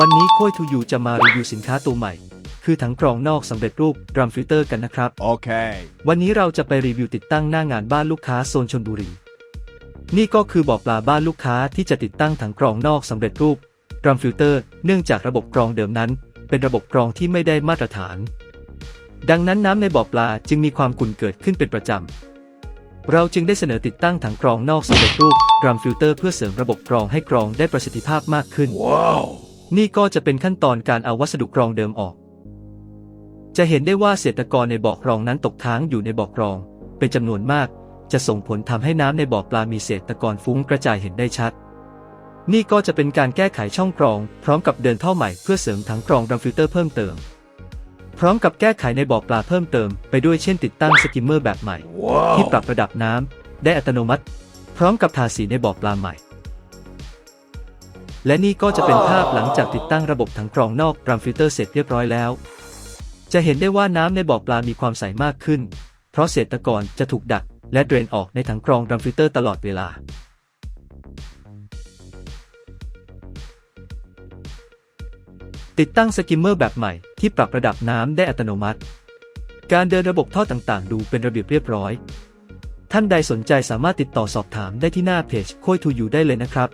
วันนี้โค้ยทูยูจะมารีวิวสินค้าตัวใหม่ คือถังกรองนอกสำเร็จรูปดรัมฟิลเตอร์กันนะครับ Okay. วันนี้เราจะไปรีวิวติดตั้งหน้างานบ้านลูกค้าโซนชนบุรี นี่ก็คือบ่อปลาบ้านลูกค้าที่จะติดตั้งถังกรองนอกสำเร็จรูปดรัมฟิลเตอร์เนื่องจากระบบกรองเดิมนั้น เป็นระบบกรองที่ไม่ได้มาตรฐาน ดังนั้นน้ำในบ่อปลาจึงมีความขุ่นเกิดขึ้นเป็นประจำ เราจึงได้เสนอติดตั้งถังกรองนอกสำเร็จรูปดรัมฟิลเตอร์เพื่อเสริมระบบกรองให้กรองได้ประสิทธิภาพมากขึ้น Wow. นี่ก็จะเป็นขั้นตอนการเอาวัสดุกรองเดิมออก จะเห็นได้ว่าเศษตะกอนในบ่อกรองนั้นตกค้างอยู่ในบ่อกรอง เป็นจำนวนมาก จะส่งผลทำให้น้ำในบ่อปลามีเศษตะกอนฟุ้งกระจายเห็นได้ชัด นี่ก็จะเป็นการแก้ไขช่องกรอง พร้อมกับเดินท่อใหม่เพื่อเสริมถังกรองดัมฟิลเตอร์เพิ่มเติม พร้อมกับแก้ไขในบ่อปลาเพิ่มเติม ไปด้วยเช่นติดตั้งสกิมเมอร์แบบใหม่ที่ปรับระดับน้ำได้อัตโนมัติ พร้อมกับทาสีในบ่อปลาใหม่ และนี่ก็จะเป็นภาพหลังจากติดตั้งระบบถังกรองนอกรัมฟิลเตอร์เสร็จเรียบร้อยแล้ว จะเห็นได้ว่าน้ำในบ่อปลามีความใสมากขึ้น เพราะเศษตะกอนจะถูกดัก และเดรนออกในถังกรองรัมฟิลเตอร์ตลอดเวลาติดตั้งสกิมเมอร์แบบใหม่ที่ปรับระดับน้ำได้อัตโนมัติ การเดินระบบท่อต่างๆ ดูเป็นระเบียบเรียบร้อย ท่านใดสนใจสามารถติดต่อสอบถามได้ที่หน้าเพจโคยทูยูได้เลยนะครับ